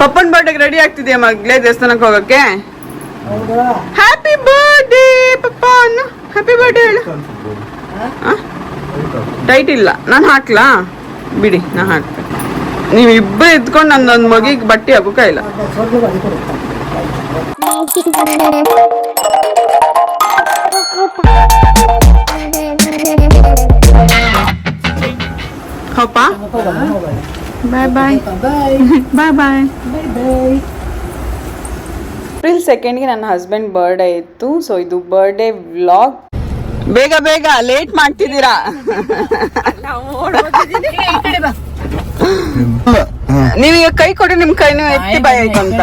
ಪಪ್ಪನ್ ಬರ್ಡೇಗೆ ready ಆಗ್ತಿದ್ಯಾ ಮಗ್ಲೇ ದೇವಸ್ಥಾನಕ್ಕೆ ಹೋಗಕ್ಕೆ? ಹ್ಯಾಪಿ ಬರ್ಡೇ ಪಪ್ಪನ್. ಹ್ಯಾಪಿ ಬರ್ಡೇ ಹೇಳು. ಟೈಟ್ ಇಲ್ಲ. ನಾನು ಹಾಕ್ಲಾ? ಬಿಡಿ ನಾ ಹಾಕ್ತೆ. ನೀವಿಬ್ಬರು ನನ್ನ ಒಂದು ಮಗಿಗೆ ಬಟ್ಟೆ ಹಾಕೋಕ ಇಲ್ಲ. ಹಪ್ಪ ಬಾಯ್ ಬಾಯ್ ಬಾಯ್ ಬಾಯ್ ಬಾಯ್ ಏಪ್ರಿಲ್ ಸೆಕೆಂಡ್ಗೆ ನನ್ನ ಹಸ್ಬೆಂಡ್ ಬರ್ಡೇ ಇತ್ತು ಸೊ ಇದು ಬರ್ಡೇ ವ್ಲಾಗ್ ಬೇಗ ಬೇಗ ಲೇಟ್ ಮಾಡ್ತಿದ್ದೀರಾ? ನೀವೀಗ ಕೈ ಕೊಡಿ ನಿಮ್ ಕೈನು ಎತ್ತಿ ಬಾಯ್ ಆಯ್ತು ಅಂತ.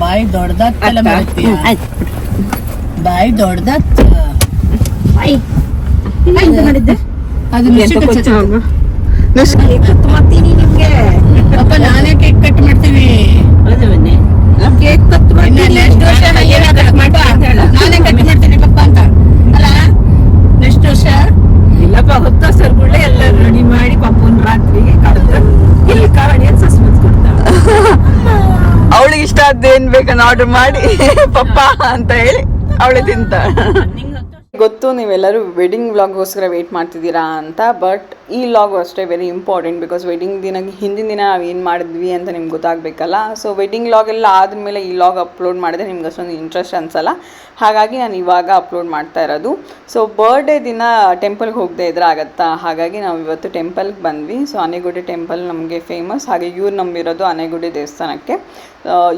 ಬಾಯಿ ದೊಡ್ಡದತ್ತಲ್ಲ ಮರತ್ಯ ಬಾಯಿ ದೊಡ್ಡದತ್ತ. ಬಾಯಿ. ಅದು ಅಪ್ಪ ನಾನೇ ಕೇಕ್ ಕಟ್ ಮಾಡ್ತೀವಿ ಕೇಕ್ ಕಟ್ ನೆಕ್ಸ್ಟ್ ವರ್ಷ ನಾನೇ ಕಟ್ ಮಾಡ್ತೀನಿ ಪಪ್ಪ ಅಂತ. ಅಲ್ಲ ನೆಕ್ಸ್ಟ್ ವರ್ಷ ಇಲ್ಲಪ್ಪ ಹೊತ್ತ ಕೂಡ ಎಲ್ಲ ರೆಡಿ ಮಾಡಿ ಪಪ್ಪನ್ ರಾತ್ರಿಗೆ ಕಡ್ದು ಇಲ್ಲಿ ಕಾವಡಿ ಸಸ್ಪೆನ್ಸ್ ಕೊಡ್ತಾಳೆ. ಅವಳಿಗೆ ಇಷ್ಟ ಆದ್ದೇನ್ ಬೇಕನ್ನ ಆರ್ಡರ್ ಮಾಡಿ. ಪಪ್ಪ ಅಂತ ಹೇಳಿ ಅವಳೆ ತಿಂತ ಗೊತ್ತು, ನೀವೆಲ್ಲರೂ ವೆಡ್ಡಿಂಗ್ ವ್ಲಾಗ್ಗೋಸ್ಕರ ವೆಯ್ಟ್ ಮಾಡ್ತಿದ್ದೀರಾ ಅಂತ ಬಟ್ ಈ ವ್ಲಾಗು ಅಷ್ಟೇ ವೆರಿ ಇಂಪಾರ್ಟೆಂಟ್ ಬಿಕಾಸ್ ವೆಡ್ಡಿಂಗ್ ದಿನ ಹಿಂದಿನ ದಿನ ನಾವು ಏನು ಮಾಡಿದ್ವಿ ಅಂತ ನಿಮ್ಗೆ ಗೊತ್ತಾಗಬೇಕಲ್ಲ. ಸೊ ವೆಡ್ಡಿಂಗ್ ವ್ಲಾಗ್ ಎಲ್ಲ ಆದಮೇಲೆ ಈ ವ್ಲಾಗ್ ಅಪ್ಲೋಡ್ ಮಾಡಿದ್ರೆ ನಿಮ್ಗೆ ಅಷ್ಟೊಂದು ಇಂಟ್ರೆಸ್ಟ್ ಅನ್ಸಲ್ಲ ಹಾಗಾಗಿ ನಾನು ಇವಾಗ ಅಪ್ಲೋಡ್ ಮಾಡ್ತಾ ಇರೋದು. ಸೊ ಬರ್ಡೇ ದಿನ ಟೆಂಪಲ್ಗೆ ಹೋಗದೆ ಇದ್ರೆ ಆಗತ್ತಾ? ಹಾಗಾಗಿ ನಾವು ಇವತ್ತು ಟೆಂಪಲ್ಗೆ ಬಂದ್ವಿ. ಸೊ ಆನೆಗುಡಿ ಟೆಂಪಲ್ ನಮಗೆ ಫೇಮಸ್ ಹಾಗೆ ಇವ್ರು ನಂಬಿರೋದು ಆನೆಗುಡಿ ದೇವಸ್ಥಾನಕ್ಕೆ.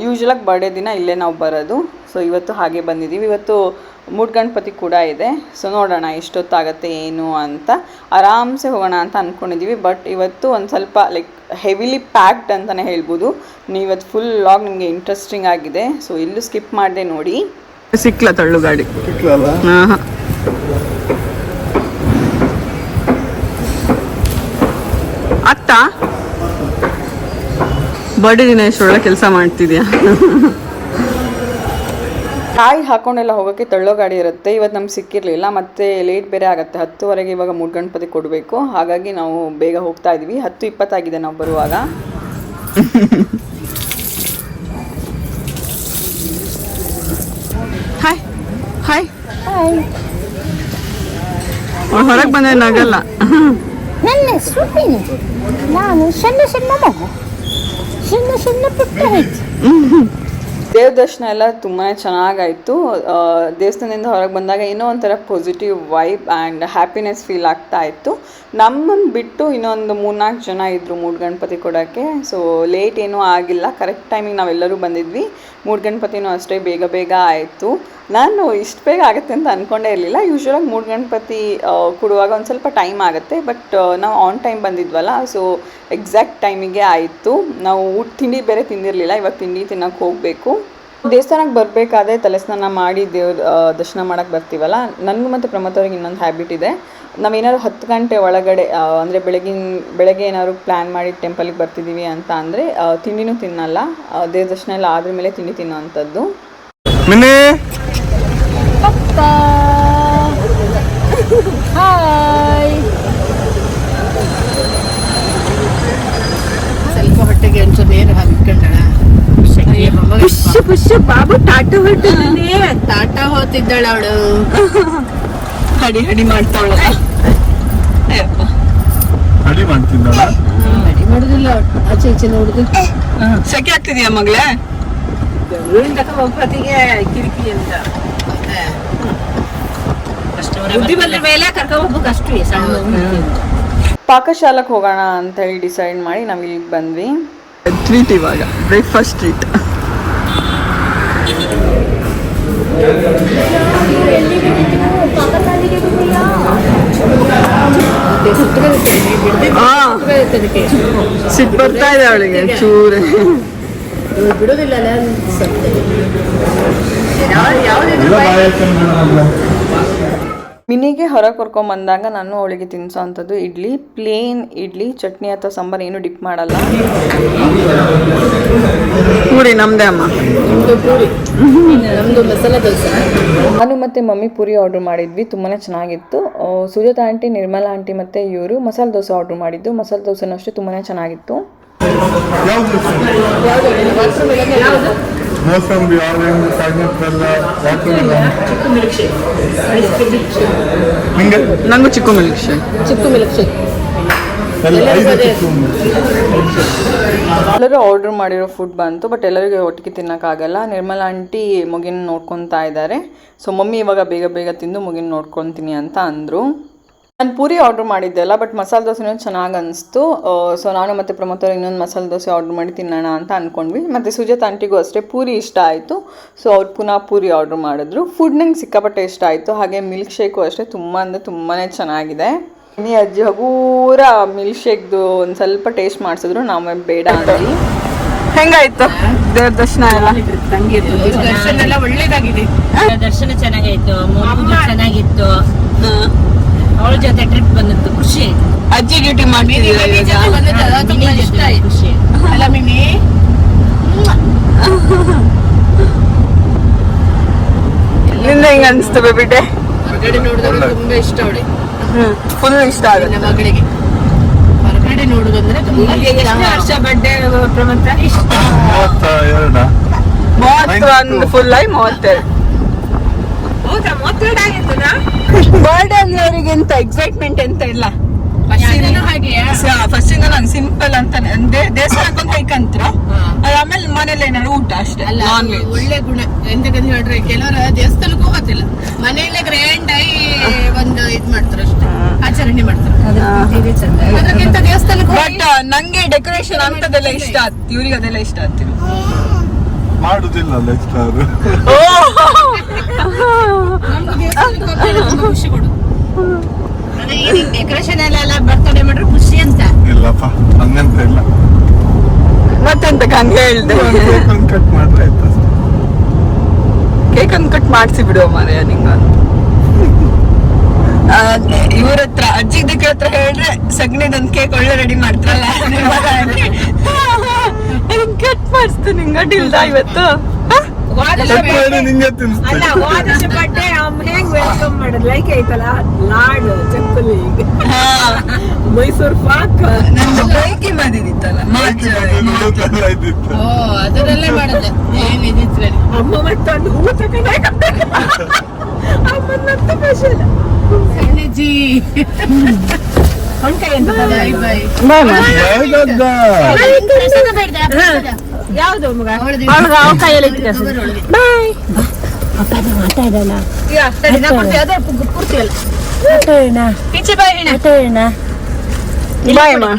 ಯೂಶ್ವಲಾಗಿ ಬರ್ಡೇ ದಿನ ಇಲ್ಲೇ ನಾವು ಬರೋದು. ಸೊ ಇವತ್ತು ಹಾಗೆ ಬಂದಿದ್ದೀವಿ ಇವತ್ತು ಮೂಡ್ ಗಣಪತಿ ಕೂಡ ಇದೆ. ಸೊ ನೋಡೋಣ ಎಷ್ಟೊತ್ತಾಗತ್ತೆ ಏನು ಅಂತ. ಆರಾಮ್ಸೆ ಹೋಗೋಣ ಅಂತ ಅಂದ್ಕೊಂಡಿದ್ದೀವಿ ಬಟ್ ಇವತ್ತು ಒಂದು ಸ್ವಲ್ಪ ಲೈಕ್ ಹೆವಿಲಿ ಪ್ಯಾಕ್ಡ್ ಅಂತಲೇ ಹೇಳ್ಬೋದು. ನೀವು ಇವತ್ತು ಫುಲ್ ಲಾಗ್ ನಿಮಗೆ ಇಂಟ್ರೆಸ್ಟಿಂಗ್ ಆಗಿದೆ. ಸೊ ಇಲ್ಲೂ ಸ್ಕಿಪ್ ಮಾಡಿದೆ ನೋಡಿ. ಸಿಕ್ಲ ತಳ್ಳು ಗಾಡಿ. ಅತ್ತ? ಬರ್ಡೇ ದಿನ ಎಷ್ಟು ಒಳ್ಳೆ ಕೆಲಸ ಮಾಡ್ತಿದ್ಯಾ? ಕಾಯಿ ಹಾಕೊಂಡೆಲ್ಲ ಹೋಗೋಕ್ಕೆ ತಳ್ಳೋ ಗಾಡಿ ಇರುತ್ತೆ. ಇವತ್ತು ನಮ್ಗೆ ಸಿಕ್ಕಿರಲಿಲ್ಲ. ಮತ್ತೆ ಲೇಟ್ ಬೇರೆ ಆಗುತ್ತೆ. ಹತ್ತುವರೆಗೆ ಇವಾಗ ಮೂರು ಗಣಪತಿ ಕೊಡಬೇಕು. ಹಾಗಾಗಿ ನಾವು ಬೇಗ ಹೋಗ್ತಾ ಇದ್ವಿ. ಹತ್ತು ಇಪ್ಪತ್ತಾಗಿದೆ ನಾವು ಬರುವಾಗ. ಹಾಯ್ ಹಾಯ್ ಹೊರಗೆ ಬಂದ ನಗಲ್ಲ ನನ್ನ ಹೆಸರು ನಾನು ಸಣ್ಣ ಸಣ್ಣ ಮಗು ಸಣ್ಣ ಸಣ್ಣ ಪುಟ್ಟ ಹೆಚ್ಚು ದೇವ್ರ ದರ್ಶನ ಎಲ್ಲ ತುಂಬಾ ಚೆನ್ನಾಗಾಯಿತು. ದೇವಸ್ಥಾನದಿಂದ ಹೊರಗೆ ಬಂದಾಗ ಏನೋ ಒಂಥರ positive vibe and happiness feel ಆಗ್ತಾ ಇತ್ತು. ನಮ್ಮನ್ನು ಬಿಟ್ಟು ಇನ್ನೊಂದು ಮೂರ್ನಾಲ್ಕು ಜನ ಇದ್ದರು ಮೂರು ಗಣಪತಿ ಕೊಡೋಕ್ಕೆ. ಸೊ ಲೇಟ್ ಏನೂ ಆಗಿಲ್ಲ. ಕರೆಕ್ಟ್ ಟೈಮಿಗೆ ನಾವೆಲ್ಲರೂ ಬಂದಿದ್ವಿ. ಮೂಡ್ ಗಣಪತಿನೂ ಅಷ್ಟೇ ಬೇಗ ಬೇಗ ಆಯಿತು. ನಾನು ಇಷ್ಟು ಬೇಗ ಆಗುತ್ತೆ ಅಂತ ಅಂದ್ಕೊಂಡೇ ಇರಲಿಲ್ಲ. ಯೂಶ್ವಲಾಗಿ ಮೂರು ಗಣಪತಿ ಕೊಡುವಾಗ ಒಂದು ಸ್ವಲ್ಪ ಟೈಮ್ ಆಗುತ್ತೆ. ಬಟ್ ನಾವು ಆನ್ ಟೈಮ್ ಬಂದಿದ್ವಲ್ಲ ಸೊ ಎಕ್ಸಾಕ್ಟ್ ಟೈಮಿಗೆ ಆಯಿತು. ನಾವು ಊಟ ತಿಂಡಿ ಬೇರೆ ತಿಂದಿರಲಿಲ್ಲ. ಇವಾಗ ತಿಂಡಿ ತಿನ್ನೋಕೆ ಹೋಗಬೇಕು. ದೇವಸ್ಥಾನಕ್ಕೆ ಬರಬೇಕಾದ್ರೆ ತಲೆ ಸ್ನಾನ ಮಾಡಿ ದೇವ್ರ ದರ್ಶನ ಮಾಡೋಕ್ಕೆ ಬರ್ತೀವಲ್ಲ, ನನಗೂ ಮತ್ತು ಪ್ರಮೋದವ್ರಿಗೆ ಇನ್ನೊಂದು ಹ್ಯಾಬಿಟ್ ಇದೆ. ನಾವೇನಾದ್ರು ಹತ್ತು ಗಂಟೆ ಒಳಗಡೆ ಅಂದರೆ ಬೆಳಗಿನ, ಬೆಳಗ್ಗೆ ಏನಾದ್ರು ಪ್ಲ್ಯಾನ್ ಮಾಡಿ ಟೆಂಪಲಿಗೆ ಬರ್ತಿದ್ದೀವಿ ಅಂತ ಅಂದರೆ ತಿಂಡಿನೂ ತಿನ್ನಲ್ಲ. ದೇವ್ರ ದರ್ಶನ ಎಲ್ಲ ಆದ್ರ ಮೇಲೆ ತಿಂಡಿ ತಿನ್ನೋವಂಥದ್ದು ಮಿನಿ ಹಾಯ್ ಸ್ವಲ್ಪ ಹೊಟ್ಟೆಗೆ ಒಂಚೂರು ನೀರು ಹಾಕಿಕೊಂಡಣ. ಪುಷ್ ಪುಷ್ ಬಾಬು ತಾಟ ಹೊರಟಿದ್ದೀನಿ ಟಾಟಾ ಹೋತಿದ್ದಾಳ ಅವಳು. ಹಡಿ ಹಡಿ ಮಾಡ್ತಾಳ. ಅಡಿ ಮಾಡ್ತಿದ್ದಾಳ? ಅಡಿ ಮಾಡುದಿಲ್ಲ ಆಚೆ ಈಚೆ ನೋಡುದು. ಸೆಕೆ ಆಗ್ತಿದ್ಯಾ ಮಗಳೇ? ಬೆಂಗಳೂರಿಂದ ಕಿರಿಕಿ ಅಂತ. ಬುದ್ಧಿ ಬಂದ ಮೇಲೆ ಕರ್ಕೊಂಡ್ಬೇಕು ಅಷ್ಟು ಸಣ್ಣ ಪಾಕಶಾಲಕ್ಕೆ ಹೋಗೋಣ ಅಂತ ಹೇಳಿ ಡಿಸೈಡ್ ಮಾಡಿ ನಾವು ಇಲ್ಲಿಗೆ ಬಂದ್ವಿ. ಟ್ರೀಟ್ ಇವಾಗ ಬ್ರೇಕ್ಫಾಸ್ಟ್ ಟ್ರೀಟ್ ಸಿಟ್ಟು ಬರ್ತಾ ಇದೆ ಅವಳಿಗೆ ಚೂರು. ಬಿಡುದಿಲ್ಲ ಅಲ್ಲ ಅನ್ಸತ್ತೆ. ಎಲ್ಲ ಬಾಯಿ ಹಾಕ್ಕೊಂಡು ಬಿಡೋಣ. ಮಿನಿಗೆ ಹೊರಗೆ ಕರ್ಕೊಂಬಂದಾಗ ನಾನು ಅವಳಿಗೆ ತಿನ್ಸೋ ಅಂಥದ್ದು ಇಡ್ಲಿ ಪ್ಲೇನ್ ಇಡ್ಲಿ ಚಟ್ನಿ ಅಥವಾ ಸಾಂಬಾರು ಏನು ಡಿಪ್ ಮಾಡಲ್ಲ. ಪೂರಿ ನಮ್ದೇ ಅಮ್ಮ. ನಮ್ದು ಪೂರಿ. ನಮ್ದು ಮಸಾಲೆ ದೋಸೆ. ನಾನು ಮತ್ತೆ ಮಮ್ಮಿ ಪೂರಿ ಆರ್ಡ್ರ್ ಮಾಡಿದ್ವಿ ತುಂಬಾ ಚೆನ್ನಾಗಿತ್ತು. ಸುಜಾತಾ ಆಂಟಿ ನಿರ್ಮಲಾ ಆಂಟಿ ಮತ್ತು ಇವರು ಮಸಾಲೆ ದೋಸೆ ಆರ್ಡ್ರ್ ಮಾಡಿದ್ದು. ಮಸಾಲೆ ದೋಸೆನೂ ಅಷ್ಟೇ ತುಂಬಾ ಚೆನ್ನಾಗಿತ್ತು. ಮೋಸಂಬಿ ಆರೆಂಜ್ ಪೈನಾಪಲ್ ವಾಟರ್ ನಿಂಗೆ ನಂಗೂ chikoo milkshake chikoo milkshake ಎಲ್ಲರೂ ಆರ್ಡರ್ ಮಾಡಿರೋ ಫುಡ್ ಬಂತು ಬಟ್ ಎಲ್ಲರಿಗೂ ಒಟ್ಟಿಗೆ ತಿನ್ನೋಕ್ಕಾಗಲ್ಲ ನಿರ್ಮಲಾ ಆಂಟಿ ಮಗಿನ ನೋಡ್ಕೊತಾ ಇದ್ದಾರೆ ಸೊ ಮಮ್ಮಿ ಇವಾಗ ಬೇಗ ಬೇಗ ತಿಂದು ಮಗಿನ ನೋಡ್ಕೊತೀನಿ ಅಂತ ಅಂದರು. ನಾನು ಪೂರಿ ಆರ್ಡರ್ ಮಾಡಿದ್ದೆ ಅಲ್ಲ ಬಟ್ ಮಸಾಲೆ ದೋಸೆನೂ ಚೆನ್ನಾಗಿ ಅನಿಸ್ತು. ಸೊ ನಾನು ಮತ್ತು ಪ್ರಮೋತರು ಇನ್ನೊಂದು ಮಸಾಲೆ ದೋಸೆ ಆರ್ಡರ್ ಮಾಡಿ ತಿನ್ನೋಣ ಅಂತ ಅಂದ್ಕೊಂಡ್ವಿ ಮತ್ತು ಸುಜಾತ ಆಂಟಿಗೂ ಅಷ್ಟೇ ಪೂರಿ ಇಷ್ಟ ಆಯಿತು. ಸೊ ಅವ್ರು ಪುನಃ ಪೂರಿ ಆರ್ಡರ್ ಮಾಡಿದ್ರು. ಫುಡ್ ನಂಗೆ ಸಿಕ್ಕಾಪಟ್ಟೆ ಇಷ್ಟ ಆಯಿತು. ಹಾಗೆ ಮಿಲ್ಕ್ ಶೇಕು ಅಷ್ಟೇ ತುಂಬ ಅಂದರೆ ತುಂಬಾ ಚೆನ್ನಾಗಿದೆ. ಇನಿ ಅಜ್ಜಿ ಹಗೂರ ಮಿಲ್ಕ್ ಶೇಕ್ದು ಒಂದು ಸ್ವಲ್ಪ ಟೇಸ್ಟ್ ಮಾಡಿಸಿದ್ರು. ನಾವೇ ಬೇಡ ಅಂದ್ವಿ. ಹೆಂಗಾಯ್ತು? ದೇವ್ರ ದರ್ಶನ ಎಲ್ಲ? ದರ್ಶನ ಎಲ್ಲ ಒಳ್ಳೇದಾಗಿದೆ. ದರ್ಶನ ಚೆನ್ನಾಗಾಯ್ತು ಚೆನ್ನಾಗಿತ್ತು. ಅವಳ ಜೊತೆ ಟ್ರಿಪ್ ಬಂದಿತ್ತು ಖುಷಿ. ಆಯ್ತು ಅಜ್ಜಿ ಡ್ಯೂಟಿ ಮಾಡ್ತಿದ್ದೀವಿ ಖುಷಿ ಅಲ್ಲ ಮಿನಿ. ನಿಂದ ಹೆಂಗ ಅನಿಸ್ತು ಬೇಬಿ ಡೇ ಹೊರಗಡೆ ನೋಡಿದ್ರೆ ತುಂಬಾ ಇಷ್ಟ ಅವಳಿ ಫುಲ್ ಇಷ್ಟ ಆಗುತ್ತೆ. ಮಗಳಿಗೆ. ಹೊರಗಡೆ ನೋಡುದಂದ್ರೆ ತುಂಬಾ. ವರ್ಷ ಬಡ್ಡೆ ಪ್ರಮಂತ? ಇಷ್ಟ. ಮೂವತ್ತೊಂದು ಫುಲ್ ಆಗಿ ಮೂವತ್ತೆರಡು ಹೌದಾ ಮೂವತ್ತೆರಡು ಆಗಿತ್ತಲ್ಲ ಬರ್ಡೇ ಅಂದ್ರೆ ಅವರಿಗೆ ಎಂತ ಎಕ್ಸೈಟ್ಮೆಂಟ್ ಎಂತ ಇಲ್ಲ ಫಸ್ಟ್ ಇಂದ ನಂಗೆ ಸಿಂಪಲ್ ಅಂತಾನೆ. ಅಂದ್ರೆ ದೇವಸ್ಥಾನಕ್ಕೆ ಒಂದು ಕೈಕಂತ್ರ ಆಮೇಲೆ ಮನೇಲಿ ಏನಾದ್ರು ಊಟ ಅಷ್ಟೇ. ಅಲ್ಲ ನಾನ್ ವೆಜ್ ಒಳ್ಳೆ ಗುಣ. ಎಂತಕ್ಕಂತ ಹೇಳಿದ್ರೆ ಕೆಲವರು ದೇವಸ್ಥಾನಕ್ಕೂ ಹೋಗೋದಿಲ್ಲ ಮನೆಯಲ್ಲೇ ಗ್ರ್ಯಾಂಡ್ ಆಗಿ ಒಂದು ಇದ್ ಮಾಡ್ತಾರೆ ಅಷ್ಟೇ. ಆಚರಣೆ ಮಾಡ್ತಾರೆ. ಅದಕ್ಕಿಂತ ದೇವಸ್ಥಾನಕ್ಕೆ ಬಟ್ ನಂಗೆ ಡೆಕೋರೇಷನ್ ಅಂತದೆಲ್ಲ ಇಷ್ಟ ಆತ್. ಇವ್ರಿಗೆ ಅದೆಲ್ಲ ಇಷ್ಟ ಆಗ್ತಿರು ಮಾಡುದಿಲ್ಲ ನೆಕ್ಸ್ಟ್ ನಮ್ಗೆ ದೇವಸ್ಥಾನಕ್ಕೆ ಹೋಗ್ತಾರೆ ತುಂಬಾ ಖುಷಿ ಕೊಡು. ಡೆಕೋರೇಷನ್ ಎಲ್ಲ ಬರ್ತಡೇ ಮಾಡ್ರೆ ಖುಷಿ ಅಂತ? ಇಲ್ಲಪ್ಪ ಹಂಗಂತ ಇಲ್ಲ. ಮತ್ತೆಂತ ಹೇಳ್ದೆ? ಕೇಕ್ ಕಟ್ ಮಾಡ್ರೆ ಕೇಕ್ ಒಂದು ಕಟ್ ಮಾಡಿಸಿ ಬಿಡುವ ಮಾರ್ಯ ನಿಂಗ ಇವ್ರ ಹತ್ರ ಅಜ್ಜಿ ಇದಕ್ಕೆ ಹತ್ರ ಹೇಳಿದ್ರೆ ಸಗಣಿದೊಂದು ಕೇಕ್ ಒಳ್ಳೆ ರೆಡಿ ಮಾಡ್ತಾರಲ್ಲ. ಕಟ್ ಮಾಡಿಸ್ತು ನಿಂಗ ಡಿಲ್ದ ಇವತ್ತು? ಅಲ್ಲ ತಿನ್ನಿಸ್ತೇನೆ. ಹೋದ ಬರ್ಡೇ ಅಮ್ಮ ಹೆಂಗ್ ವೆಲ್ಕಮ್ ಮಾಡೋದು? ಲೈಕ್ ಐತಲ್ಲ ಲಾಡು ಚಕ್ಕಲಿ ಮೈಸೂರ್ ಮೈಸೂರು ಪಾಕ್. ನಂದು ಬೈಕಿ ಮಾಡಿದಿತ್ತಲ್ಲ ಅದರಲ್ಲೇ ಮಾಡೋದು. ಏನ್ ಇದಿತ್ತು ಅಮ್ಮ ಮತ್ತೊಂದು ಹೂ ತಗೊಂಡ ಅಮ್ಮನಂತ ಸ್ಪೆಷಲ್ ಜಿ ಹೊಣ್ಕಾಯಿ ಅಂತ ಬಾಯ್ ಬಾಯ್. ಯಾವ್ದದ್ದ? ಯಾವ್ದು ಮಗ ಕೈಯಲ್ಲಿ ಬಾಯ್ ಅದೇ ಪೂರ್ತಿ ಅಲ್ಲ ಈಚೆ ಬಾಯ್ ಹೆಣ. ಬಾಯ್ ಮಾ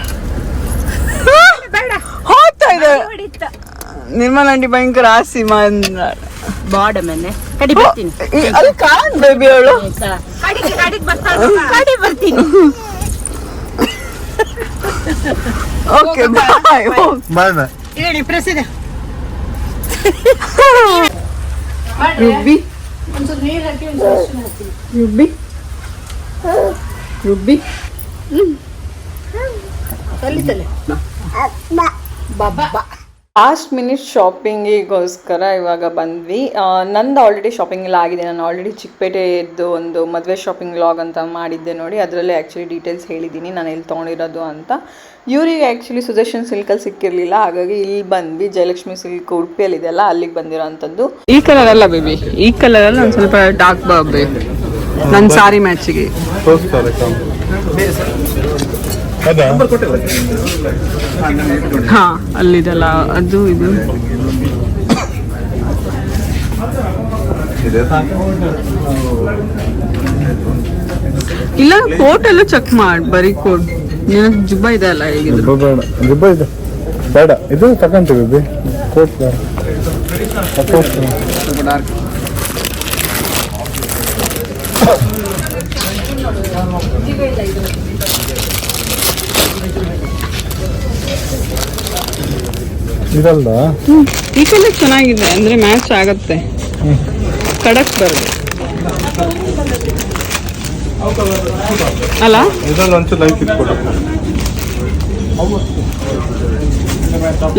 ಬೇಡ ಹೋಗ್ತಾ ಇದೆ ನಿರ್ಮಲಾಂಟಿ ಭಯಂಕರ ಆಸಿ ಬಾಡ ಮನೆ ಕಡಿ ಬರ್ತೀನಿ ಅಲ್ಲಿ ಕಾಣ್ ಬೇಬಿ ಅವಳು ಕಡಿಗೆ ಕಡಿಗೆ ಬರ್ತಾಳೆ ಕಡಿ ಬರ್ತೀನಿ ಓಕೆ ಬಾಯ್ ಬಾಯ್ ಬಾಯ್ ಹೇಳಿ ಪ್ರಸಿದ್ಧ ರುಬ್ಬಿ. ರುಬ್ಬಿ. ರುಬ್ಬಿ. ರುಬ್ಬಿ ಕಲಿತಲೆ ಲಾಸ್ಟ್ ಮಿನಿಟ್ ಶಾಪಿಂಗಿಗೋಸ್ಕರ ಇವಾಗ ಬಂದ್ವಿ. ನಂದು ಆಲ್ರೆಡಿ ಶಾಪಿಂಗ್ ಎಲ್ಲ ಆಗಿದೆ. ನಾನು ಆಲ್ರೆಡಿ ಚಿಕ್ಕಪೇಟೆಯದ್ದು ಒಂದು ಮದುವೆ ಶಾಪಿಂಗ್ ಲಾಗ್ ಅಂತ ಮಾಡಿದ್ದೆ ನೋಡಿ. ಅದರಲ್ಲೇ ಆ್ಯಕ್ಚುಲಿ ಡೀಟೇಲ್ಸ್ ಹೇಳಿದ್ದೀನಿ. ನಾನು ಎಲ್ಲಿ ತೊಗೊಂಡಿರೋದು ಅಂತ. ಇವರಿಗೆ ಆ್ಯಕ್ಚುಲಿ ಸುಜೆಷನ್ ಸಿಲ್ಕಲ್ಲಿ ಸಿಕ್ಕಿರಲಿಲ್ಲ. ಹಾಗಾಗಿ ಇಲ್ಲಿ ಬಂದ್ವಿ. ಜಯಲಕ್ಷ್ಮಿ ಸಿಲ್ಕ್ ಉಡುಪಿಯಲ್ಲಿದೆಯಲ್ಲ ಅಲ್ಲಿಗೆ ಬಂದಿರೋ ಅಂಥದ್ದು. ಈ ಕಲರ್ ಅಲ್ಲ ಬೇಬಿ ಈ ಕಲರ್ ಅಲ್ಲಿ ಒಂದು ಸ್ವಲ್ಪ ಡಾರ್ಕ್ ಬರಬೇಕು ನನ್ನ ಸಾರಿ ಮ್ಯಾಚಿಗೆ ಹಾ ಅಲ್ಲಿದಲ್ಲ ಅದು ಇದು. ಇಲ್ಲ ಕೋಟ್ ಎಲ್ಲ ಚೆಕ್ ಮಾಡಿ ಬರೀ ಕೋಟ್ ನಿನಗೆ ಜುಬ್ಬ ಇದೆ ಅಲ್ಲ ಹೇಗಿದ್ರು? ಜಿಬ್ಬ ಬೇಡ ಜುಬ್ಬ ಇದೆ. ಬೇಡ ಇದು ತಗೊಂತೀವಿ ಕೋಟ್ ಬೇಡ. ಇದಲ್ದ ಈ ಕಲರ್ ಚೆನ್ನಾಗಿದೆ ಅಂದ್ರೆ ಮ್ಯಾಚ್ ಆಗತ್ತೆ. ಕಡಕ್ ಬರಲಿ ಅಲ್ಲ? ಇದರಲ್ಲಿ ಒಂಚೂರು ಲೈಕ್ ಇಟ್ಕೊಡು.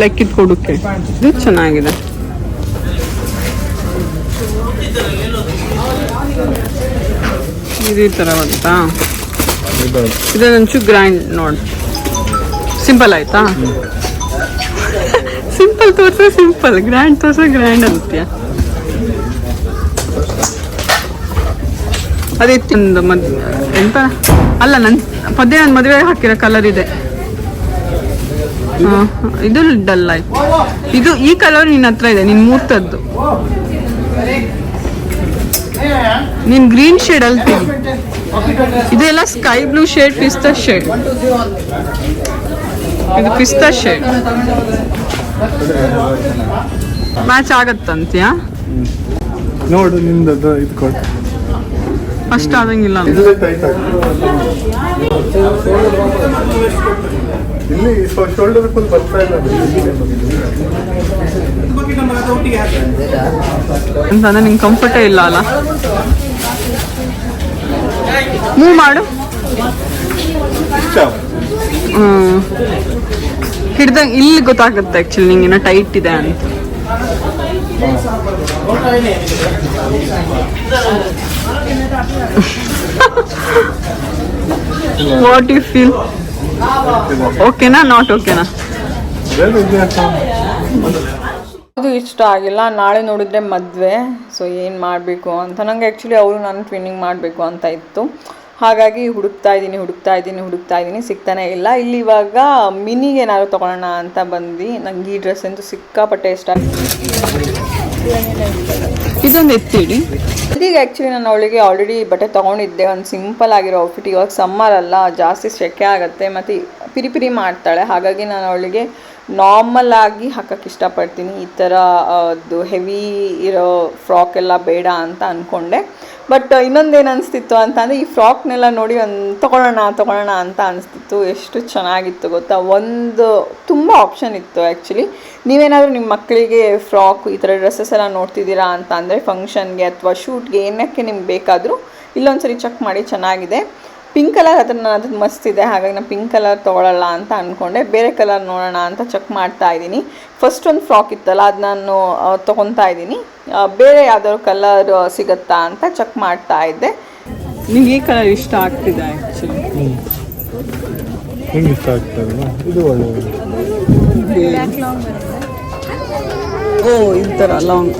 ಲೈಕ್ ಕೊಡಕ್ಕೆ ಇದು ಚೆನ್ನಾಗಿದೆ. ಇದೇ ಈ ಥರ ಬಂತಾ? ಇದೊಂಚೂರು ಇದೊಂಚು ಗ್ರೈಂಡ್ ನೋಡಿ. ಸಿಂಪಲ್ ಆಯ್ತಾ? ಸಿಂಪಲ್ ಸಿಂಪಲ್ ಗ್ರ್ಯಾಂಡ್ ತೋರ್ಸ ಗ್ರ್ಯಾಂಡ್ ಅಂತ್ಯ. ಅದೇ ತಿಂದು ಮದ್, ಎಂತ? ಅಲ್ಲ ನನ್ನ ಪದೇ ನನ್ನ ಮದುವೆ ಹಾಕಿರೋ ಕಲರ್ ಇದೆ. ಇದು ಡಲ್ ಇದು ಈ ಕಲರ್ ನಿನ್ನ ಹತ್ರ ಇದೆ, ನಿನ್ ಮೂರ್ತದ್ದು ನೀನ್ ಗ್ರೀನ್ ಶೇಡ್ ಅಲ್ಲಿ ತೆಗಿ ಇದೆಲ್ಲ ಸ್ಕೈ ಬ್ಲೂ ಶೇಡ್ ಪಿಸ್ತಾ ಶೇಡ್ ಇದು ಪಿಸ್ತಾ ಶೇಡ್ ಮ್ಯಾಚ್ ಆಗತ್ತಂತ್ಯಾ? ನೋಡು ನಿಮ್ದು ಇದು ಕೊಟ್ಟು ಫಸ್ಟ್ ಆದಂಗಿಲ್ಲ ಅಂತ. ಇಲ್ಲೇ ಟೈಟ್ ಇಲ್ಲಿ ಶೋಲ್ಡರ್ ಫುಲ್ ಬರ್ತಾ ಇಲ್ಲ ಅದು. ಅಂತಂದ್ರೆ ನಿಂಗೆ ಕಂಫರ್ಟೇ ಇಲ್ಲ ಅಲ್ಲ? ಮೂವ್ ಮಾಡು. ಹ್ಞೂ ಹ್ಮ್. ಹಿಡ್ದಂಗೆ ಇಲ್ಲಿ ಗೊತ್ತಾಗುತ್ತೆ ಆ್ಯಕ್ಚುಲಿ ನಿಂಗೆ ಟೈಟ್ ಇದೆ ಅಂತ. ವಾಟ್ ಯು ಫೀಲ್ ಓಕೆನಾ ನಾಟ್ ಓಕೆನಾ ಅದು ಇಷ್ಟ ಆಗಿಲ್ಲ, ನಾಳೆ ನೋಡಿದ್ರೆ ಮದುವೆ ಸೊ ಏನು ಮಾಡಬೇಕು ಅಂತ. ನಂಗೆ ಆ್ಯಕ್ಚುಲಿ ಅವರು ನಾನು ಟ್ವಿನ್ನಿಂಗ್ ಮಾಡಬೇಕು ಅಂತ ಇತ್ತು. ಹಾಗಾಗಿ ಹುಡುಕ್ತಾ ಇದ್ದೀನಿ ಹುಡುಕ್ತಾ ಇದ್ದೀನಿ ಹುಡುಕ್ತಾ ಇದ್ದೀನಿ ಸಿಗ್ತಾನೆ ಇಲ್ಲ. ಇಲ್ಲಿ ಇವಾಗ ಮಿನಿಗೆ ಏನಾದ್ರು ತೊಗೊಳ್ಳೋಣ ಅಂತ ಬಂದು ನಂಗೆ ಈ ಡ್ರೆಸ್ ಅಂತೂ ಸಿಕ್ಕಾಪಟ್ಟೆ ಇಷ್ಟ ಇದೊಂದು ಎತ್ತಿಡಿ. ಇದೀಗ ಆ್ಯಕ್ಚುಲಿ ನಾನು ಅವಳಿಗೆ ಆಲ್ರೆಡಿ ಬಟ್ಟೆ ತೊಗೊಂಡಿದ್ದೆ. ಒಂದು ಸಿಂಪಲ್ ಆಗಿರೋ ಔಟ್ಫಿಟ್ ಇವಾಗ ಸಮ್ಮರ್ ಅಲ್ಲ ಜಾಸ್ತಿ ಸೆಕೆ ಆಗುತ್ತೆ ಮತ್ತು ಪಿರಿ ಪಿರಿ ಮಾಡ್ತಾಳೆ. ಹಾಗಾಗಿ ನಾನು ಅವಳಿಗೆ ನಾರ್ಮಲ್ ಆಗಿ ಹಾಕಕ್ಕೆ ಇಷ್ಟಪಡ್ತೀನಿ. ಈ ಥರ ಅದು ಹೆವಿ ಇರೋ ಫ್ರಾಕ್ ಎಲ್ಲ ಬೇಡ ಅಂತ ಅಂದ್ಕೊಂಡೆ ಬಟ್ ಇನ್ನೊಂದೇನು ಅನಿಸ್ತಿತ್ತು ಅಂತ ಅಂದರೆ ಈ ಫ್ರಾಕ್ನೆಲ್ಲ ನೋಡಿ ಒಂದು ತೊಗೊಳ್ಳೋಣ ತೊಗೊಳ್ಳೋಣ ಅಂತ ಅನಿಸ್ತಿತ್ತು. ಎಷ್ಟು ಚೆನ್ನಾಗಿತ್ತು ಗೊತ್ತಾ? ಒಂದು ತುಂಬ ಆಪ್ಷನ್ ಇತ್ತು ಆ್ಯಕ್ಚುಲಿ ನೀವೇನಾದರೂ ನಿಮ್ಮ ಮಕ್ಕಳಿಗೆ ಫ್ರಾಕ್ ಈ ಥರ ಡ್ರೆಸ್ಸಸ್ ಎಲ್ಲ ನೋಡ್ತಿದ್ದೀರಾ ಅಂತ ಅಂದರೆ ಫಂಕ್ಷನ್ಗೆ ಅಥವಾ ಶೂಟ್ಗೆ ಏನಕ್ಕೆ ನಿಮ್ಗೆ ಬೇಕಾದರೂ, ಇಲ್ಲೊಂದ್ಸರಿ ಚೆಕ್ ಮಾಡಿ ಚೆನ್ನಾಗಿದೆ. ಪಿಂಕ್ ಕಲರ್ ಹತ್ರ ನಾನು ಅದು ಮಸ್ತ್ ಇದೆ ಹಾಗಾಗಿ ನಾನು ಪಿಂಕ್ ಕಲರ್ ತೊಗೊಳ್ಳಲ್ಲ ಅಂತ ಅಂದ್ಕೊಂಡೆ ಬೇರೆ ಕಲರ್ ನೋಡೋಣ ಅಂತ ಚೆಕ್ ಮಾಡ್ತಾ ಇದ್ದೀನಿ. ಫಸ್ಟ್ ಒಂದು ಫ್ರಾಕ್ ಇತ್ತಲ್ಲ ಅದು ನಾನು ತೊಗೊತಾ ಇದ್ದೀನಿ. ಬೇರೆ ಯಾವ್ದಾದ್ರು ಕಲರ್ ಸಿಗುತ್ತಾ ಅಂತ ಚೆಕ್ ಮಾಡ್ತಾ ಇದ್ದೆ. ನಿಮಗೆ ಈ ಕಲರ್ ಇಷ್ಟ ಆಗ್ತಿದೆ ಆ್ಯಕ್ಚುಲಿ ನಿಂಗೆ ಇಷ್ಟ ಆಗ್ತದಲ್ಲ ಇದು ಒಳ್ಳೆಯದು ಓ ಈ ಥರ ಲಾಂಗ್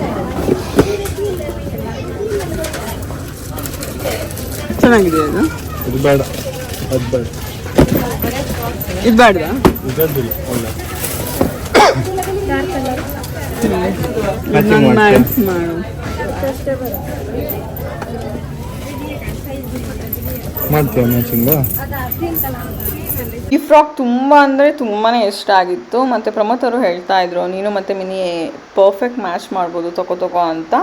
ಚೆನ್ನಾಗಿದೆ ಅದು ಇದು ಬೇಡ. ಅದು ಬೇಡ. ಇದು ಬೇಡ್ದ ಒಳ್ಳೆ. ಮಾಡ್ತೀಯ ಮ್ಯಾಚಿಂಗ ಈ ಫ್ರಾಕ್ ತುಂಬ ಅಂದರೆ ತುಂಬಾ ಇಷ್ಟ ಆಗಿತ್ತು. ಮತ್ತು ಪ್ರಮೋದ್ ಅವರು ಹೇಳ್ತಾ ಇದ್ರು ನೀನು ಮತ್ತೆ ಮಿನಿ ಪರ್ಫೆಕ್ಟ್ ಮ್ಯಾಚ್ ಮಾಡ್ಬೋದು ತಗೋ ತಗೋ ಅಂತ.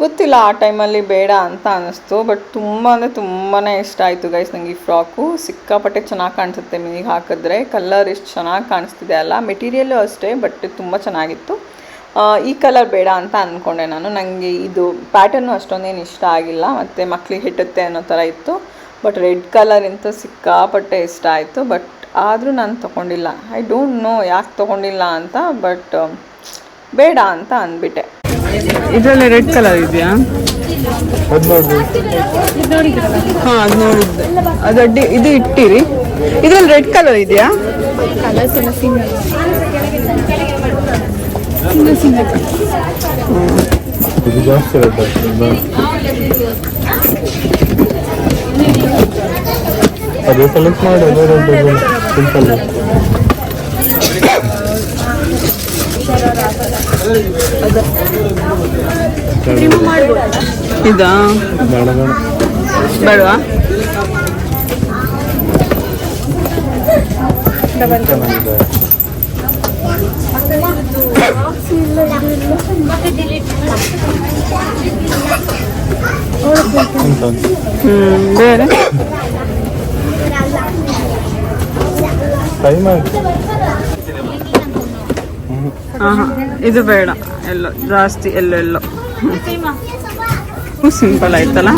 ಗೊತ್ತಿಲ್ಲ ಆ ಟೈಮಲ್ಲಿ ಬೇಡ ಅಂತ ಅನ್ನಿಸ್ತು, ಬಟ್ ತುಂಬ ಅಂದರೆ ತುಂಬಾ ಇಷ್ಟ ಆಯಿತು ಗೈಸ್ ನನಗೆ ಈ ಫ್ರಾಕು. ಸಿಕ್ಕಾಪಟ್ಟೆ ಚೆನ್ನಾಗಿ ಕಾಣಿಸುತ್ತೆ ಮಿನಿಗೆ ಹಾಕಿದ್ರೆ. ಕಲರ್ ಎಷ್ಟು ಚೆನ್ನಾಗಿ ಕಾಣಿಸ್ತಿದೆ ಅಲ್ಲ. ಮೆಟೀರಿಯಲ್ಲು ಅಷ್ಟೇ ಬಟ್ ತುಂಬ ಚೆನ್ನಾಗಿತ್ತು. ಈ ಕಲರ್ ಬೇಡ ಅಂತ ಅಂದ್ಕೊಂಡೆ ನಾನು. ನನಗೆ ಇದು ಪ್ಯಾಟರ್ನು ಅಷ್ಟೊಂದೇನು ಇಷ್ಟ ಆಗಿಲ್ಲ. ಮತ್ತು ಮಕ್ಳಿಗೆ ಹಿಟ್ಟುತ್ತೆ ಅನ್ನೋ ಥರ ಇತ್ತು. ಬಟ್ ರೆಡ್ ಕಲರ್ ಇಂತ ಸಿಕ್ಕಾಪಟ್ಟೆ ಇಷ್ಟ ಆಯಿತು. ಬಟ್ ಆದರೂ ನಾನು ತೊಗೊಂಡಿಲ್ಲ. ಐ ಡೋಂಟ್ ನೋ ಯಾಕೆ ತೊಗೊಂಡಿಲ್ಲ ಅಂತ ಬಟ್ ಬೇಡ ಅಂತ ಅಂದ್ಬಿಟ್ಟೆ ಇದರಲ್ಲಿ ರೆಡ್ ಕಲರ್ ಇದೆಯಾ? ಹಾ, ಅದು ನೋಡಿದ್ದೆ. ಅದು ಅಡ್ಡಿ ಇದು ಇಟ್ಟಿರಿ. ಇದರಲ್ಲಿ ರೆಡ್ ಕಲರ್ ಇದೆಯಾ? ಮಾಡಿ ಇದಾ ಬೇಡ ಬೇಡ ಬೇಡವಾ ಚೆನ್ನಾಗಿದೆ ಅಂತ ಹ್ಞೂ ಬೇರೆ ಟೈಮ್ ಆಯ್ತು ಹಾಂ ಹಾಂ ಇದು ಬೇಡ. ಎಲ್ಲೋ ಜಾಸ್ತಿ ಎಲ್ಲೋ ಎಲ್ಲೋ. ಸಿಂಪಲ್ ಆಯ್ತಲ್ಲ?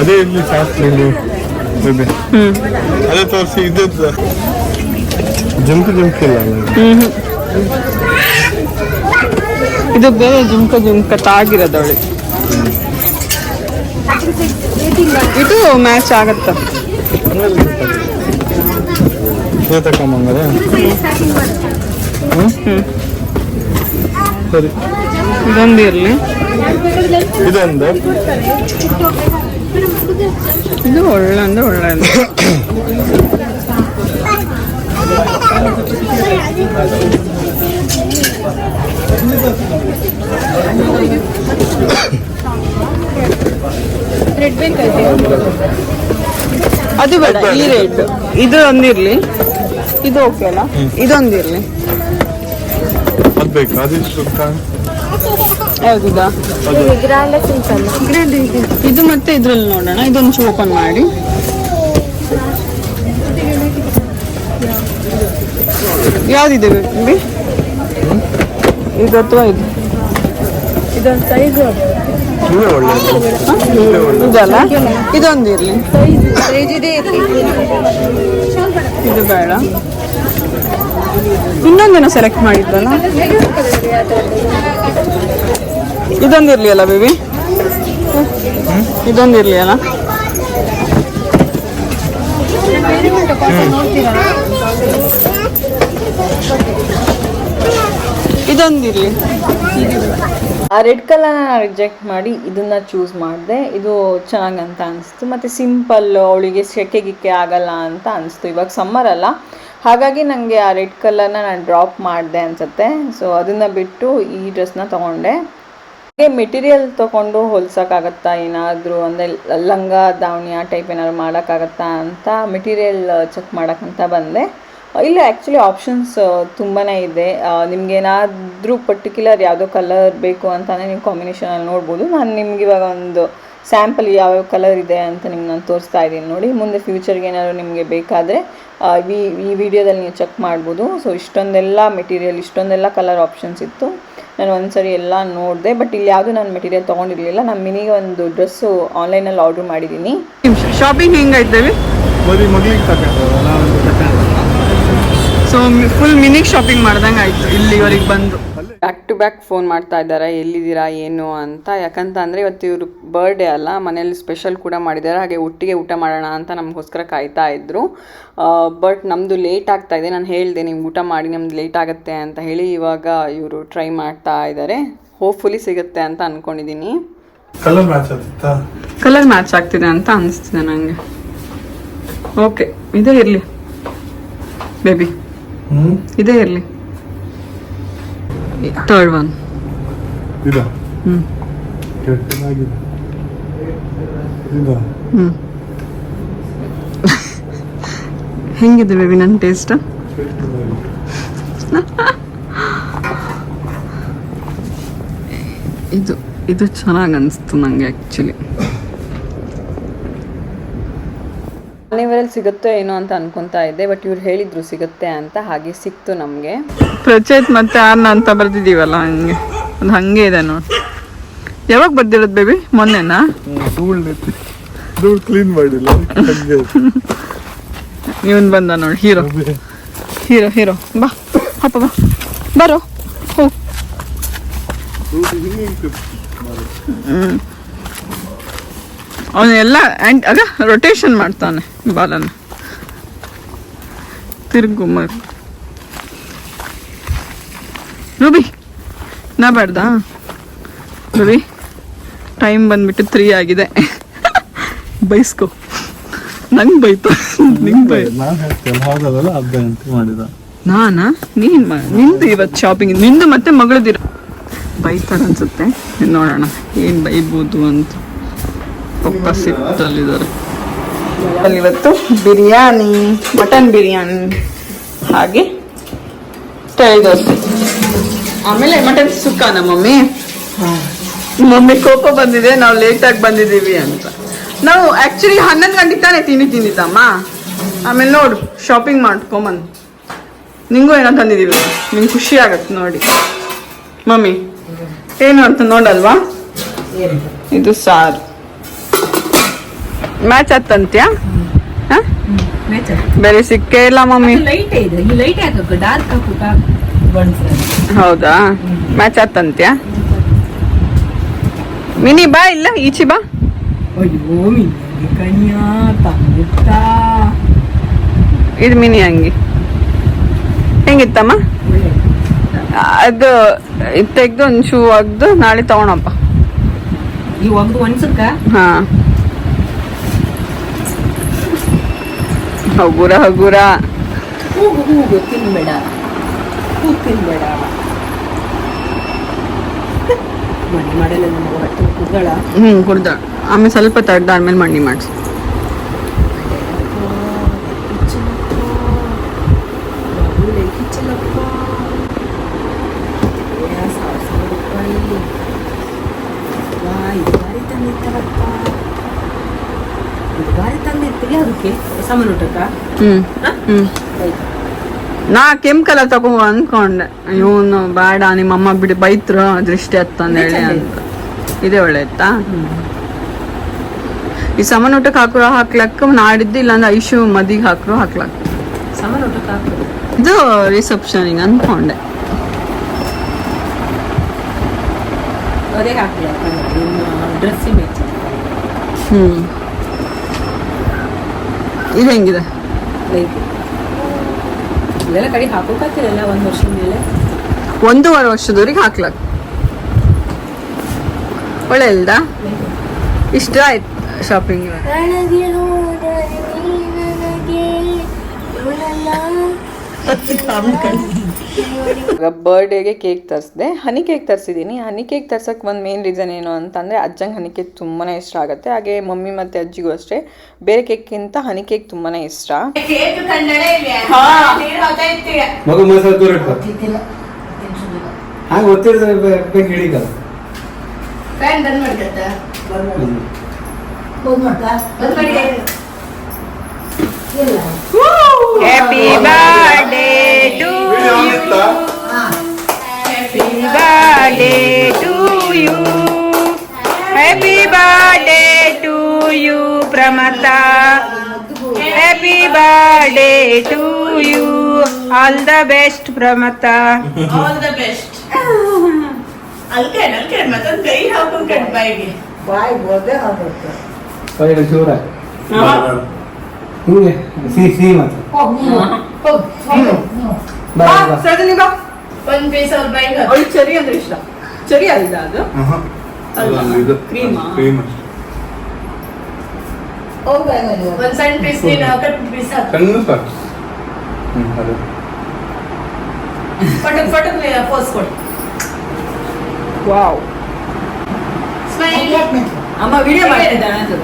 ಅದೇ ಇಲ್ಲಿ ಬೇಬಿ ಅದೇ ತೋರಿಸಿ ಇದು ಜಂಪ್ ಜುಮ್ಕ ಇಲ್ಲ ಇದು? ಬೇರೆ ಜುಮ್ಕ ಜುಮ್ಕ ತಾಗಿರೋದು ಅವಳಿಗೆ ಇದು ಮ್ಯಾಚ್ ಆಗತ್ತ. ಇದು ತಕೊಂಬಂಗಾರೆ ಹ್ಞೂ ಸರಿ ಇದೊಂದು ಇರ್ಲಿ ಇದೊಂದು ಇದು ಒಳ್ಳೆ ಅಂದ್ರೆ ಒಳ್ಳೆ ಅದು ಬೇಡ ಈ ರೇಟ್ ಇದು ಒಂದಿರ್ಲಿ ಇದು ಓಕೆ ಅಲ್ಲ? ಇದೊಂದಿರ್ಲಿ ಅದು ಬೇಕು ಅದಿಷ್ಟು ಯಾವ್ದಿದಾ? ಇದು. ಮತ್ತೆ ಇದ್ರಲ್ಲಿ ನೋಡೋಣ ಇದೊಂದು ಓಪನ್ ಮಾಡಿ. ಯಾವ್ದಿದೆ ಬೇಕು ಇದು ಅಥವಾ ಇದು? ಇದೊಂದು ಒಳ್ಳೆಯದು ಇದಲ್ಲ? ಇದೊಂದು ಇರ್ಲಿ. ಇದು ಬೇಡ. ಇನ್ನೊಂದೇನೋ ಸೆಲೆಕ್ಟ್ ಮಾಡಿದ್ದಲ್ಲ? ಇದೊಂದು ಇರಲಿ ಅಲ್ಲ ಬೇಬಿ? ಇದೊಂದು ಇರಲಿ ಅಲ್ಲ ಇದೊಂದಿರ್ಲಿ ಆ ರೆಡ್ ಕಲರ್ನ ರಿಜೆಕ್ಟ್ ಮಾಡಿ ಇದನ್ನ ಚೂಸ್ ಮಾಡಿದೆ. ಇದು ಚೆನ್ನಾಗಿ ಅಂತ ಅನಿಸ್ತು. ಮತ್ತು ಸಿಂಪಲ್ ಅವಳಿಗೆ ಸೆಕೆ ಗಿಕ್ಕೆ ಆಗಲ್ಲ ಅಂತ ಅನಿಸ್ತು. ಇವಾಗ ಸಮ್ಮರ್ ಅಲ್ಲ. ಹಾಗಾಗಿ ನನಗೆ ಆ ರೆಡ್ ಕಲರ್ನ ನಾನು ಡ್ರಾಪ್ ಮಾಡಿದೆ ಅನ್ಸುತ್ತೆ. ಸೊ ಅದನ್ನು ಬಿಟ್ಟು ಈ ಡ್ರೆಸ್ನ ತಗೊಂಡೆ. ಹಾಗೆ ಮೆಟೀರಿಯಲ್ ತೊಗೊಂಡು ಹೊಲ್ಸೋಕ್ಕಾಗತ್ತಾ ಏನಾದರೂ? ಅಂದರೆ ಲಂಗ ದಾವಣಿ ಆ ಟೈಪ್ ಏನಾದ್ರು ಮಾಡೋಕ್ಕಾಗತ್ತಾ ಅಂತ ಮೆಟೀರಿಯಲ್ ಚೆಕ್ ಮಾಡೋಕ್ಕಂತ ಬಂದೆ. ಇಲ್ಲ ಆ್ಯಕ್ಚುಲಿ ಆಪ್ಷನ್ಸ್ ತುಂಬಾ ಇದೆ. ನಿಮ್ಗೆ ಏನಾದರೂ ಪರ್ಟಿಕ್ಯುಲರ್ ಯಾವುದೋ ಕಲರ್ ಬೇಕು ಅಂತಾನೆ ನೀವು ಕಾಂಬಿನೇಷನಲ್ಲಿ ನೋಡ್ಬೋದು. ನಾನು ನಿಮ್ಗೆ ಇವಾಗ ಒಂದು ಸ್ಯಾಂಪಲ್ ಯಾವ್ಯಾವ ಕಲರ್ ಇದೆ ಅಂತ ನಿಮ್ಗೆ ನಾನು ತೋರಿಸ್ತಾ ಇದ್ದೀನಿ ನೋಡಿ. ಮುಂದೆ ಫ್ಯೂಚರ್ಗೆ ಏನಾದರೂ ನಿಮಗೆ ಬೇಕಾದರೆ ಈ ಈ ವಿಡಿಯೋದಲ್ಲಿ ನೀವು ಚೆಕ್ ಮಾಡ್ಬೋದು. ಸೊ ಇಷ್ಟೊಂದೆಲ್ಲ ಮೆಟೀರಿಯಲ್ ಇಷ್ಟೊಂದೆಲ್ಲ ಕಲರ್ ಆಪ್ಷನ್ಸ್ ಇತ್ತು. ನಾನು ಒಂದ್ಸರಿ ಎಲ್ಲ ನೋಡಿದೆ ಬಟ್ ಇಲ್ಲಿ ಯಾವುದು ನಾನು ಮೆಟೀರಿಯಲ್ ತೊಗೊಂಡಿರಲಿಲ್ಲ. ನಾನು ಮಿನಿಗೆ ಒಂದು ಡ್ರೆಸ್ಸು ಆನ್ಲೈನಲ್ಲಿ ಆರ್ಡ್ರ್ ಮಾಡಿದ್ದೀನಿ. ಶಾಪಿಂಗ್ ಹೆಂಗಾಯ್ತೇವೆ ಸೊ ಫುಲ್ ಮಿನಿ ಶಾಪಿಂಗ್ ಮಾಡ್ದಂಗೆ ಆಯಿತು ಇಲ್ಲಿವರೆಗೆ ಬಂದು. ಬ್ಯಾಕ್ ಟು ಬ್ಯಾಕ್ ಫೋನ್ ಮಾಡ್ತಾ ಇದ್ದಾರೆ ಎಲ್ಲಿದ್ದೀರಾ ಏನು ಅಂತ. ಯಾಕಂತ ಅಂದರೆ ಇವತ್ತು ಇವರು ಬರ್ಡೇ ಅಲ್ಲ ಮನೇಲಿ ಸ್ಪೆಷಲ್ ಕೂಡ ಮಾಡಿದ್ದಾರೆ. ಹಾಗೆ ಒಟ್ಟಿಗೆ ಊಟ ಮಾಡೋಣ ಅಂತ ನಮಗೋಸ್ಕರ ಕಾಯ್ತಾ ಇದ್ದರು ಬಟ್ ನಮ್ಮದು ಲೇಟ್ ಆಗ್ತಾ ಇದೆ. ನಾನು ಹೇಳಿದೆ ನೀವು ಊಟ ಮಾಡಿ ನಮ್ದು ಲೇಟ್ ಆಗುತ್ತೆ ಅಂತ ಹೇಳಿ ಇವಾಗ ಇವರು ಟ್ರೈ ಮಾಡ್ತಾ ಇದ್ದಾರೆ. ಹೋಪ್ಫುಲಿ ಸಿಗುತ್ತೆ ಅಂತ ಅಂದ್ಕೊಂಡಿದ್ದೀನಿ ಕಲರ್ ಮ್ಯಾಚ್ ಆಗ್ತಿತ್ತಾ ಕಲರ್ ಮ್ಯಾಚ್ ಆಗ್ತಿದೆ ಅಂತ ಅನಿಸ್ತಿದೆ ನನಗೆ ಓಕೆ ಇದೇ ಇರಲಿ. ಬೇಬಿ ಇದೇ ಇರಲಿ. ಥರ್ಡ್ ಒನ್ ಇದ? ಹ್ಞೂ ಕೆಟ್ಟದಾಗಿದೆ ಇದ? ಹ್ಞೂ ಹೆಂಗಿದೆ ಬೇಬಿ ನನ್ನ ಟೇಸ್ಟ್ ಇದು ಇದು ಚೆನ್ನಾಗಿ ಅನಿಸ್ತು ನನಗೆ ಆ್ಯಕ್ಚುಲಿ ಮನೆಯವರಲ್ಲಿ ಸಿಗುತ್ತೋ ಏನೋ ಅಂತ ಅನ್ಕೊಂತಾ ಇದ್ದೆ ಬಟ್ ಇವ್ರು ಹೇಳಿದ್ರು ಸಿಗುತ್ತೆ ಅಂತ ಹಾಗೆ ಸಿಕ್ತು ನಮಗೆ. ಪ್ರಚೇತ್ ಮತ್ತೆ ಆರ್ನ ಅಂತ ಬರ್ದಿದೀವಲ್ಲ ಹಂಗೆ? ಅದು ಹಂಗೆ ಇದೆ ನೋಡಿ. ಯಾವಾಗ ಬರ್ದಿರೋದು ಬೇಬಿ ಮೊನ್ನೆನಾ? ಧೂಳ್ ಕ್ಲೀನ್ ಮಾಡಿಲ್ಲ ಇವನ್ ಬಂದ ನೋಡಿ ಹೀರೋ. Hero hero. ಬಾ ಹಪ್ಪ ಬಾ. ಬರೋ ಹೋಗ್ ಧೂಳ್ ಹಿಂಗೆ ಹಿಂಗೆ ಅವನು ಎಲ್ಲ ಆ್ಯಂಡ್ ಆಗ ರೊಟೇಷನ್ ಮಾಡ್ತಾನೆ ಬಾಲನ್ನು. ತಿರುಗು ರುಬಿ ರೂಬಿ ನಾ ಬೇಡ್ದಾ ರೂಬಿ ಟೈಮ್ ಬಂದ್ಬಿಟ್ಟು ತ್ರೀ ಆಗಿದೆ. ಬೈಸ್ಕೊ. ನಂಗೆ ಬೈತು. ನಿಂಗೆ ಬೈ ನಾನು ಮಾಡಿದ. ನಾನಾ? ನೀನ್ ನಿಂದು ಇವತ್ತು ಶಾಪಿಂಗ್ ನಿಂದು ಮತ್ತೆ ಮಗಳದಿರ. ಬೈತಾರ ಅನ್ಸುತ್ತೆ. ನೋಡೋಣ ಏನು ಬೈಬೋದು ಅಂತ. ಸಿಟ್ಟಲ್ಲಿದ್ದಾರೆ. ಅಲ್ಲಿ ಇವತ್ತು ಬಿರಿಯಾನಿ ಮಟನ್ ಬಿರಿಯಾನಿ ಹಾಗೆ ತಳಿ ದೋಸೆ. ಆಮೇಲೆ ಮಟನ್ ಸುಕ್ಕ ನಮ್ಮ ಮಮ್ಮಿ ಮಮ್ಮಿ ಕೋಪ ಬಂದಿದೆ ನಾವು ಲೇಟಾಗಿ ಬಂದಿದ್ದೀವಿ ಅಂತ. ನಾವು ಆಕ್ಚುಲಿ ಹನ್ನೊಂದು ಗಂಟೆ ತಾನೇ ತಿಂಡಿ ತಿಂದಿದ್ದಮ್ಮ. ಆಮೇಲೆ ನೋಡು ಶಾಪಿಂಗ್ ಮಾಡ್ಕೊಂಬಂದು. ನಿಂಗೂ ಏನೋ ತಂದಿದ್ದೀವಿ ನಿಂಗೆ ಖುಷಿ ಆಗತ್ತೆ ನೋಡಿ. ಮಮ್ಮಿ ಏನು ಅಂತ ನೋಡಲ್ವಾ? ಇದು ಸಾರು. ಮ್ಯಾಚ್ ಆತಂತ್ಯ? ಬೇರೆ ಸಿಕ್ಕೇ ಇಲ್ಲ ಮಮ್ಮಿ. ಲೈಟ್ ಇದೆ. ಈ ಲೈಟ್ ಹಾಕಬೇಕು ಡಾರ್ಕ್ ಹಾಕು ಬಣ್ಣ ಹೌದಾ? ಮ್ಯಾಚ್ ಆತಂತ್ಯ? ಮಿನಿ ಬಾ ಇಲ್ಲ ಈಚಿ ಬಾ. ಅಯ್ಯೋ ಮಿನಿ ಇದು ಮಿನಿ ಅಂಗಿ ಹೆಂಗಿತ್ತಮ್ಮ? ಅದು ಇದು ತೆಗ್ದು ಒಂದು ಶೂ ಒಗ್ದು ನಾಳೆ ತಗೊಳಪ್ಪ ಈ ಒಗ್ದು ಒಂದ್ಸಕ್ಕ ಹಾ. ಹಗುರ ಹಗುರ. ಹೂಗು ಹೂಗು ತಿನ್ಬೇಡ. ಹೂ ತಿನ್ಬೇಡ. ಮಣ್ಣು ಮಾಡಲ್ಲ ನಮ್ಮ ಹೊಟ್ಟೆ ಕೂಗಳ ಹ್ಮ್ ಕುಡ್ದ. ಆಮೇಲೆ ಸ್ವಲ್ಪ ತಡ್ದಾದ್ಮೇಲೆ ಮಣ್ಣಿ ಮಾಡಿಸಿ. ಸಾವಿರ ಸಾವಿರ ರೂಪಾಯಿ ವಾ ಸಾಮಾನು ಊಟಕ್ಕ ಹ್ಮ್. ಹ್ಮ್. ನಾ ಕೆಂಪ್ ಕಲರ್ ತಗೋ ಅನ್ಕೊಂಡೆ. ಇವನು ಬೇಡ ನಿಮ್ಮಮ್ಮ ಬಿಡಿ ಬೈತ್ರು ದೃಷ್ಟಿ ಹತ್ತಂದೇಳಿ ಅಂತ. ಇದೇ ಒಳ್ಳೆ ಇತ್ತಾ ಈ ಸಮನ್ ಊಟಕ್ಕೆ ಹಾಕ್ರು ಹಾಕ್ಲಕ್ಕ ನಾಡಿದ್ದು ಇಲ್ಲಾಂದ್ರೆ ಐಶು ಮದಿಗೆ ಹಾಕ್ರು ಹಾಕ್ಲಕ್ ಸಾಮಾನು ಊಟಕ್ಕೆ ಹಾಕು. ಇದು ರಿಸೆಪ್ಷನಿಗೆ ಅನ್ಕೊಂಡೆ. ಹ್ಮ್. ಇದು ಹೆಂಗಿದೆ? ಲೈಕ್ ಇದೆಲ್ಲ ಕಡೆ ಹಾಕೋಕತ್ತಿರಲ್ಲ ಒಂದು ವರ್ಷದ ಮೇಲೆ. ಒಂದೂವರೆ ವರ್ಷದವರೆಗೆ ಹಾಕ್ಲಕ್ ಒಳ್ಳೆ ಇಲ್ದ ಇಷ್ಟ ಆಯ್ತು ಶಾಪಿಂಗ್ ಬರ್ಡೇಗೆ ಕೇಕ್ ತರಿಸಿದೆ. ಹನಿ ಕೇಕ್ ತರಿಸಿದ್ದೀನಿ ಹನಿ ಕೇಕ್ ತರ್ಸಕ್ಕೆ ಒಂದು ಮೇನ್ ರೀಸನ್ ಏನು ಅಂತಂದರೆ ಅಜ್ಜಂಗೆ ಹನಿ ಕೇಕ್ ತುಂಬಾ ಇಷ್ಟ ಆಗುತ್ತೆ. ಹಾಗೆ ಮಮ್ಮಿ ಮತ್ತು ಅಜ್ಜಿಗೂ ಅಷ್ಟೇ. ಬೇರೆ ಕೇಕ್ಗಿಂತ ಹನಿ ಕೇಕ್ ತುಂಬಾ ಇಷ್ಟ. ಮಗು masala birthday to you happy birthday to you Pramatha happy birthday to you all the best Pramatha ಕೈಯಲ್ಲಿ ಚೂರ ಹಿಂಗೆ ಸಿಹಿ ಸಿಹಿ ಮಾತ್ರ ಬಾ ಬಾ ಸರಿ ಬಾ. ಅವಳು ಚರಿ ಅಂದ್ರೆ ಇಷ್ಟ. ಚರಿ ಅಲ್ದ ಅದು? ಕ್ರೀಮಾ? ಸಣ್ಣ ಸಾಕು ಹ್ಮ್ ಅದು. ವಾವ್ ಅಮ್ಮ ವಿಡಿಯೋ ಮಾಡ್ತಿದ್ದಾಳೆ ಅದು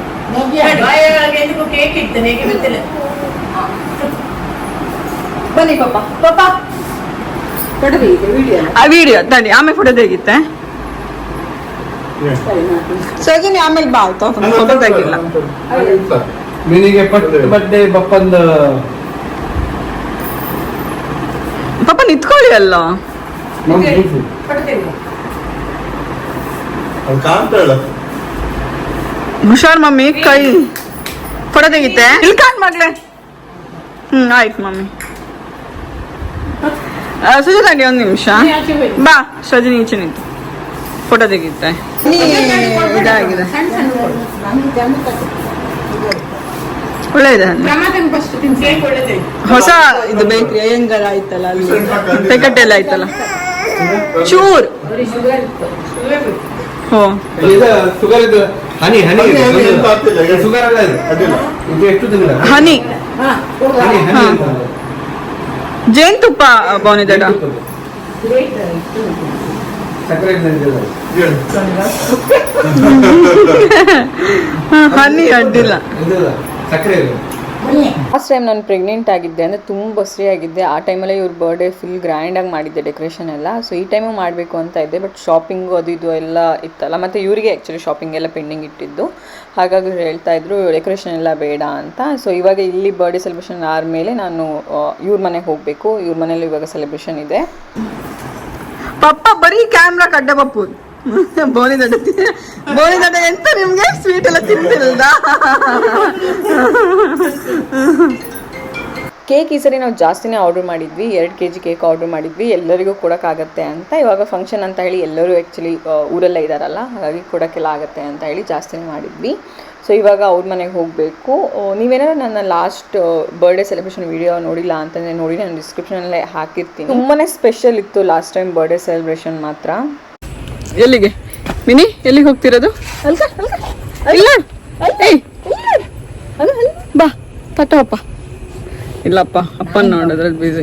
ಬನ್ನಿ ಪಾಪ. ಪಾಪ. ಆ ವಿಡಿಯೋ ತಡಿ ಆಮೇಲೆ ಫೋಟೋ ತೆಗಿತ್ತೆ ಸಜಿನಿ ಆಮೇಲೆ ಬಾ ಆಯ್ತು ಫೋಟೋ ತೆಗಿಲ್ಲ. ನಿನಗೆ ಪಟ್ ಬಡ್ಡೆ ಬಪ್ಪಂದ. ಪಾಪ ನಿಂತ್ಕೊಳ್ಳಿ ಅಲ್ಲ. ಹುಷಾರ್ ಮಮ್ಮಿ ಕೈ. ಫೋಟೋ ತೆಗಿತೆ ಇಲ್ಲಿ ಕಾಣ್ ಮಗ್ಲೆ ಹ್ಮ್ ಆಯ್ತು ಮಮ್ಮಿ. ಸುಜಾತಾಂಡಿ ಒಂದು ನಿಮಿಷ. ಬಾ ಸಜಿನಿ ಈಚೆ ನಿಂತು. ಫೋಟೋ ತೆಗಿತೆ ಇದಾಗಿದೆ. ಒಳ್ಳೆ ಇದೆ ಹಣ್ಣು. ಹೊಸ ಇದು ಬೇಕ್ರಿ ಅಯ್ಯಂಗಾರ ಆಯ್ತಲ್ಲ. ಅಲ್ಲಿ ಪೆಕಟ್ಟೆಲ್ಲ ಆಯ್ತಲ್ಲ ಚೂರ್ ಹೋ. ಇದು ಶುಗರ್ ಇದು ಹನಿ ಹನಿ. ಹನಿ ಜೇನುತುಪ್ಪ ಬಾನಿದಡ. ಹನಿ ಅಡ್ಡಿಲ್ಲ ಸಕ್ಕರೆ ಲಾಸ್ಟ್ ಟೈಮ್ ನಾನು ಪ್ರೆಗ್ನೆಂಟ್ ಆಗಿದ್ದೆ ಅಂದರೆ ತುಂಬ ಆಗಿದ್ದೆ. ಆ ಟೈಮಲ್ಲೇ ಇವ್ರ ಬರ್ಡೇ ಫುಲ್ ಗ್ರ್ಯಾಂಡಾಗಿ ಮಾಡಿದ್ದೆ ಡೆಕೋರೇಷನ್ ಎಲ್ಲ. ಸೊ ಈ ಟೈಮು ಮಾಡಬೇಕು ಅಂತ ಇದ್ದೆ ಬಟ್ ಶಾಪಿಂಗು ಅದು ಇದು ಎಲ್ಲ ಇತ್ತಲ್ಲ. ಮತ್ತು ಇವರಿಗೆ ಆ್ಯಕ್ಚುಲಿ ಶಾಪಿಂಗ್ ಎಲ್ಲ ಪೆಂಡಿಂಗ್ ಇಟ್ಟಿದ್ದು. ಹಾಗಾಗಿ ಹೇಳ್ತಾ ಇದ್ರು ಡೆಕೋರೇಷನ್ ಎಲ್ಲ ಬೇಡ ಅಂತ. ಸೊ ಇವಾಗ ಇಲ್ಲಿ ಬರ್ಡೇ ಸೆಲೆಬ್ರೇಷನ್ ಆದಮೇಲೆ ನಾನು ಇವ್ರ ಮನೆಗೆ ಹೋಗಬೇಕು. ಇವ್ರ ಮನೇಲಿ ಇವಾಗ ಸೆಲೆಬ್ರೇಷನ್ ಇದೆ. ಪಪ್ಪ, ಬರೀ ಕ್ಯಾಮ್ರಾ ಕಡ್ಡ ಪಪ್ಪು. ಬೋನಿ ದೊಡ್ಡ ಬೋನಿ ದೊಡ್ಡ ಎಂತ ನಿಮ್ಗೆ? ಸ್ವೀಟ್ ಎಲ್ಲ ತಿಂತಿಲ್ದ ಕೇಕ್ ಈ ಸರಿ ನಾವು ಜಾಸ್ತಿನೇ ಆರ್ಡರ್ ಮಾಡಿದ್ವಿ. ಎರಡು ಕೆ ಜಿ ಕೇಕ್ ಆರ್ಡರ್ ಮಾಡಿದ್ವಿ. ಎಲ್ಲರಿಗೂ ಕೊಡೋಕ್ಕಾಗತ್ತೆ ಅಂತ. ಇವಾಗ ಫಂಕ್ಷನ್ ಅಂತ ಹೇಳಿ ಎಲ್ಲರೂ ಆ್ಯಕ್ಚುಲಿ ಊರಲ್ಲೇ ಇದ್ದಾರಲ್ಲ ಹಾಗಾಗಿ ಕೊಡೋಕ್ಕೆಲ್ಲ ಆಗುತ್ತೆ ಅಂತ ಹೇಳಿ ಜಾಸ್ತಿನೇ ಮಾಡಿದ್ವಿ. ಸೊ ಇವಾಗ ಅವ್ರ ಮನೆಗೆ ಹೋಗಬೇಕು. ನೀವೇನಾದ್ರು ನನ್ನ ಲಾಸ್ಟ್ ಬರ್ಡೇ ಸೆಲೆಬ್ರೇಷನ್ ವೀಡಿಯೋ ನೋಡಿಲ್ಲ ಅಂತಂದರೆ ನೋಡಿ, ನಾನು ಡಿಸ್ಕ್ರಿಪ್ಷನಲ್ಲೇ ಹಾಕಿರ್ತೀನಿ. ತುಂಬಾ ಸ್ಪೆಷಲ್ ಇತ್ತು ಲಾಸ್ಟ್ ಟೈಮ್ ಬರ್ಡೇ ಸೆಲೆಬ್ರೇಷನ್ ಮಾತ್ರ. ಎಲ್ಲಿಗೆ? ಮಿನಿ ಎಲ್ಲಿಗೆ ಹೋಗ್ತಿರೋದು? ಅಲ್ಕ ಇಲ್ಲ. ಬಾ ತಟ್ಟ ಅಪ್ಪ. ಇಲ್ಲಪ್ಪ ಅಪ್ಪನ ನೋಡೋದ್ರಲ್ಲಿ ಬಿಸಿ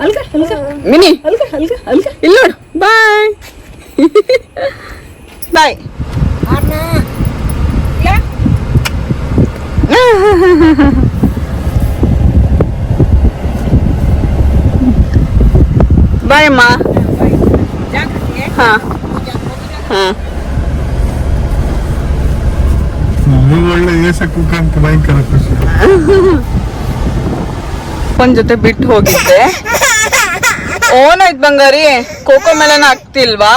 ಹಲ್ಕ ಹಲ್ಕ ಮಿನಿ. ಹಲ್ಕ ಹಲ್ಕ ಹಲ್ಕ ಇಲ್ಲ ನೋಡು. ಬಾಯ್. ಬಾಯ್. ಬಾಯ್ ಅಮ್ಮ ಒಳ್ಳೆ ಏಸ ಕುಕ್ಕ ಅಂತ ಭಯಂಕರ ಖುಷಿ. ಒಂದ್ ಜೊತೆ ಬಿಟ್ಟು ಹೋಗಿದ್ದೆ. ಓನಾಯ್ತು ಬಂಗಾರಿ. Cocoa ಮೇಲನ ಆಗ್ತಿಲ್ವಾ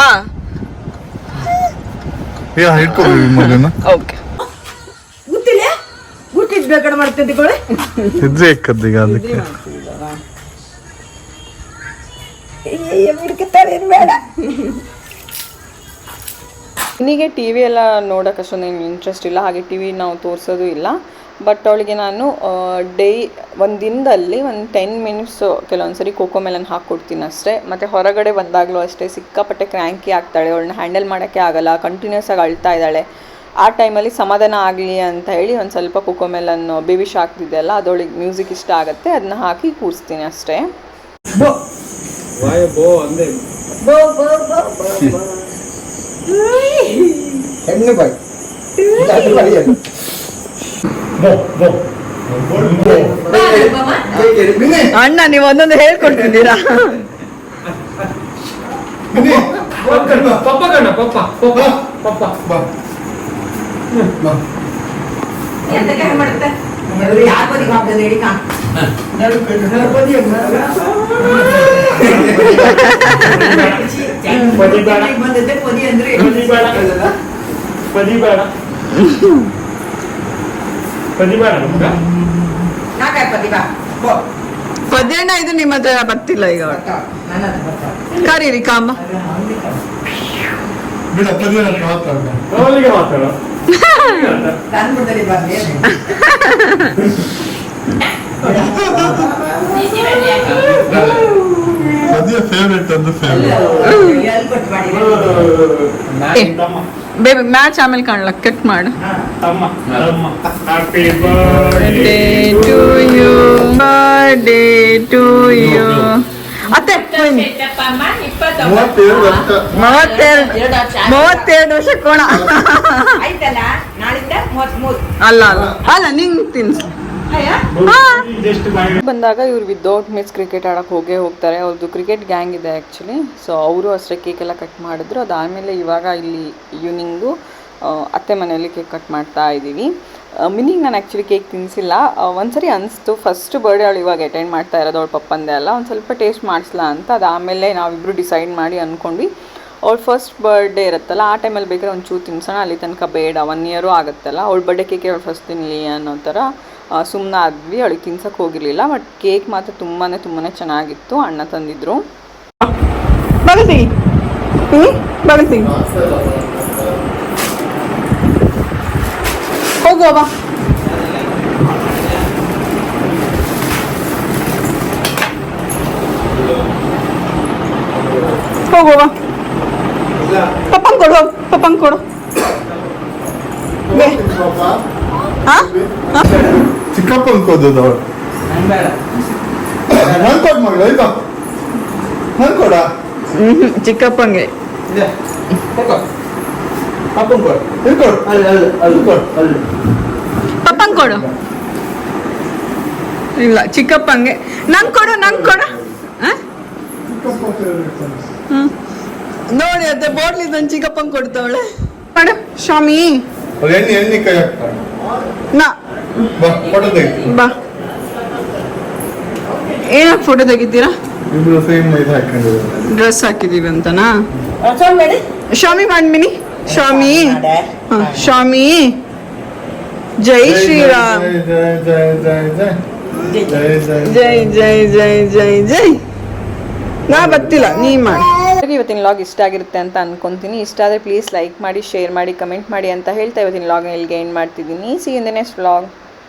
okay. ಬೇಕಾಡ ಮಾಡ್ತಿದ್ದಿಗಳು ಹೆಜ್ಜೆ ಇಕ್ಕದ್ದೀಗ ಅದಕ್ಕೆ. ಇನ್ನೀಗೆ ಟಿ ವಿ ಎಲ್ಲ ನೋಡೋಕೆ ಅಷ್ಟೊಂದೇನು ಇಂಟ್ರೆಸ್ಟ್ ಇಲ್ಲ. ಹಾಗೆ ಟಿ ವಿ ನಾವು ತೋರಿಸೋದು ಇಲ್ಲ. ಬಟ್ ಅವಳಿಗೆ ನಾನು ಡೇ ಒಂದು ದಿನದಲ್ಲಿ ಒಂದು ಟೆನ್ ಮಿನಿಟ್ಸು ಕೆಲವೊಂದ್ಸರಿ ಕೋಕೋ ಮೆಲನ್ ಹಾಕ್ಕೊಡ್ತೀನಿ ಅಷ್ಟೇ. ಮತ್ತು ಹೊರಗಡೆ ಬಂದಾಗಲೂ ಅಷ್ಟೇ ಸಿಕ್ಕಾಪಟ್ಟೆ ಕ್ರ್ಯಾಂಕಿ ಆಗ್ತಾಳೆ. ಅವಳನ್ನ ಹ್ಯಾಂಡಲ್ ಮಾಡೋಕ್ಕೆ ಆಗಲ್ಲ. ಕಂಟಿನ್ಯೂಸ್ ಆಗಿ ಅಳ್ತಾ ಇದ್ದಾಳೆ. ಆ ಟೈಮಲ್ಲಿ ಸಮಾಧಾನ ಆಗಲಿ ಅಂತ ಹೇಳಿ ಒಂದು ಸ್ವಲ್ಪ ಕೋಕೋ ಮೇಲನ್ನು ಬೇಬಿ ಶಾಕ್ತಿದೆ ಅಲ್ಲ ಅದೊಳಗೆ ಮ್ಯೂಸಿಕ್ ಇಷ್ಟ ಆಗುತ್ತೆ. ಅದನ್ನ ಹಾಕಿ ಕೂರಿಸ್ತೀನಿ ಅಷ್ಟೇ. এমনি ಬಾಯಿ. যাতে পারি যাবে ಅಣ್ಣ ನೀವು ಒಂದೊಂದು ಹೇಳ್ಕೊಡ್ತಿದ್ದೀರಾ? ಪಪ್ಪ ಕಣ್ಣ ಪಪ್ಪ ಪಪ್ಪ ಪಪ್ಪ. ಬಾ. ಮಾಡ್ತಾರೆ ಪದಿ ಬೇಡ ಪದೇನ ಇದು ನಿಮ್ಮ ಹತ್ರ ಬರ್ತಿಲ್ಲ ಈಗ ಕರೀರಿ ಕಾಮ ಬಿಡ ಪದ್ಯ ಫೇವ್ರೆಟ್ ಅಂದ್ರೆ ಫೇವ್ರೆಟ್ ಬೇಬಿ ಮ್ಯಾಚ್ ಆಮೇಲೆ ಕಾಣ್ಲಕ್ ಕಟ್ ಮಾಡು. Birthday to you birthday to you ಅತ್ತೆ ಮೂವತ್ತೆರಡು ವರ್ಷ ಕೋಣ. ಅಲ್ಲ ಅಲ್ಲ. ಅಲ್ಲ ನಿಂಗ್ ತಿನ್ಸು. ಬಂದಾಗ ಇವ್ರು ವಿದೌಟ್ ಮಿಸ್ ಕ್ರಿಕೆಟ್ ಆಡಕ್ಕೆ ಹೋಗೇ ಹೋಗ್ತಾರೆ. ಅವ್ರದ್ದು ಕ್ರಿಕೆಟ್ ಗ್ಯಾಂಗ್ ಇದೆ ಆ್ಯಕ್ಚುಲಿ ಸೊ ಅವರು ಅಷ್ಟೇ ಕೇಕ್ ಎಲ್ಲ ಕಟ್ ಮಾಡಿದ್ರು. ಅದಾದಮೇಲೆ ಇವಾಗ ಇಲ್ಲಿ ಈವ್ನಿಂಗು ಅತ್ತೆ ಮನೆಯಲ್ಲಿ ಕೇಕ್ ಕಟ್ ಮಾಡ್ತಾ ಇದ್ದೀವಿ. ಮಿನಿಂಗ್ ನಾನು ಆ್ಯಕ್ಚುಲಿ ಕೇಕ್ ತಿನ್ನಿಸಿಲ್ಲ ಒಂದ್ಸರಿ ಅನಿಸ್ತು. ಫಸ್ಟ್ ಬರ್ಡೇ ಅವಳು ಇವಾಗ ಅಟೆಂಡ್ ಮಾಡ್ತಾ ಇರೋದು ಅವಳ ಪಪ್ಪಂದೆ ಅಲ್ಲ. ಒಂದು ಸ್ವಲ್ಪ ಟೇಸ್ಟ್ ಮಾಡಿಸ್ಲಾ ಅಂತ. ಅದಾದಮೇಲೆ ನಾವಿಬ್ಬರು ಡಿಸೈಡ್ ಮಾಡಿ ಅಂದ್ಕೊಂಡ್ವಿ ಅವ್ಳ ಫಸ್ಟ್ ಬರ್ಡೇ ಇರುತ್ತಲ್ಲ ಆ ಟೈಮಲ್ಲಿ ಬೇಕಾದ್ರೆ ಒಂಚೂರು ತಿನ್ಸೋಣ. ಅಲ್ಲಿ ತನಕ ಬೇಡ. ಒನ್ ಇಯರು ಆಗುತ್ತಲ್ಲ. ಅವಳು ಬರ್ಡೇ ಕೇಕೆ ಅವಳು ಫಸ್ಟ್ ತಿನ್ನಲಿ ಅನ್ನೋ ಥರ. ಸುಮ್ಮನೆ ಆದ್ವಿ ಅವಳಿಗೆ ತಿನ್ಸಕ್ಕೆ ಹೋಗಿರಲಿಲ್ಲ ಬಟ್ ಕೇಕ್ ಮಾತ್ರ ತುಂಬಾ ತುಂಬಾ ಚೆನ್ನಾಗಿತ್ತು, ಅಣ್ಣ ತಂದಿದ್ರು. ಬಗತಿ ಬಗತಿ ಹೋಗುವ ಪಪ್ಪಂಗ್ ಕೊಡು ಪಪ್ಪಂಗ್ ಕೊಡು. ಚಿಕ್ಕಪ್ಪ ಅನ್ಕೋದದು ಅವಳು ನನ್ ಕೊಡ್ ಮಗಳು ಆಯ್ತಾ? ನನ್ ಕೊಡ ಚಿಕ್ಕಪ್ಪಂಗೆ. ಪಪ್ಪಂಗ್ ಕೊಡು. ಇಲ್ಲ ಚಿಕ್ಕಪ್ಪಂಗೆ. ನಂಗೆ ಕೊಡು ನಂಗೆ ಕೊಡ. ನೋಡಿ ಅದೇ ಬೋರ್ಡ್ಲಿ ತಂದು ಚಿಕ್ಕಪ್ಪಂಗೆ ಕೊಡ್ತಾವಳೆ. ಮಾಡು ಸ್ವಾಮಿ. ಎಣ್ಣೆ ಎಣ್ಣೆ ಕೈ ಹಾಕ್ತಾಳೆ ನಾ. ಬಾ ಫೋಟೋ ತೆಗಿತೀನಿ. ಬಾ. ಏನಕ್ಕೆ ಫೋಟೋ ತೆಗಿತೀರಾ? ಇಬ್ರು ಸೇಮ್ ಇದು ಹಾಕೊಂಡಿದ್ದಾರೆ. ಡ್ರೆಸ್ ಹಾಕಿದೀವಿ ಅಂತನಾ? ಸ್ವಾಮಿ ಮಾಡ್ಮಿನಿ ಸ್ವಾಮಿ ಹ, ಸ್ವಾಮಿ. ಜೈ ಶ್ರೀರಾಮ್. ಜೈ ಜೈ ಜೈ. ಜೈ ಜೈ. ಜೈ ಜೈ ಜೈ. ಜೈ ಜೈ ಜೈ ಜೈ. ನಾ ಬರ್ತಿಲ್ಲ ನೀ ಮಾಡಿ. ನಿಮ್ಮೆಲ್ಲರಿಗೂ ಇವತ್ತಿನ ಲಾಗ್ ಇಷ್ಟ ಆಗಿರುತ್ತೆ ಅಂತ ಅನ್ಕೊಂತೀನಿ. ಇಷ್ಟ ಆದರೆ ಪ್ಲೀಸ್ ಲೈಕ್ ಮಾಡಿ ಶೇರ್ ಮಾಡಿ ಕಮೆಂಟ್ ಮಾಡಿ ಅಂತ ಹೇಳ್ತಾ ಇವತ್ತಿನ ಲಾಗ್ ಇಲ್ಲಿಗೆ ಎಂಡ್ ಮಾಡ್ತಿದ್ದೀನಿ. See in the next vlog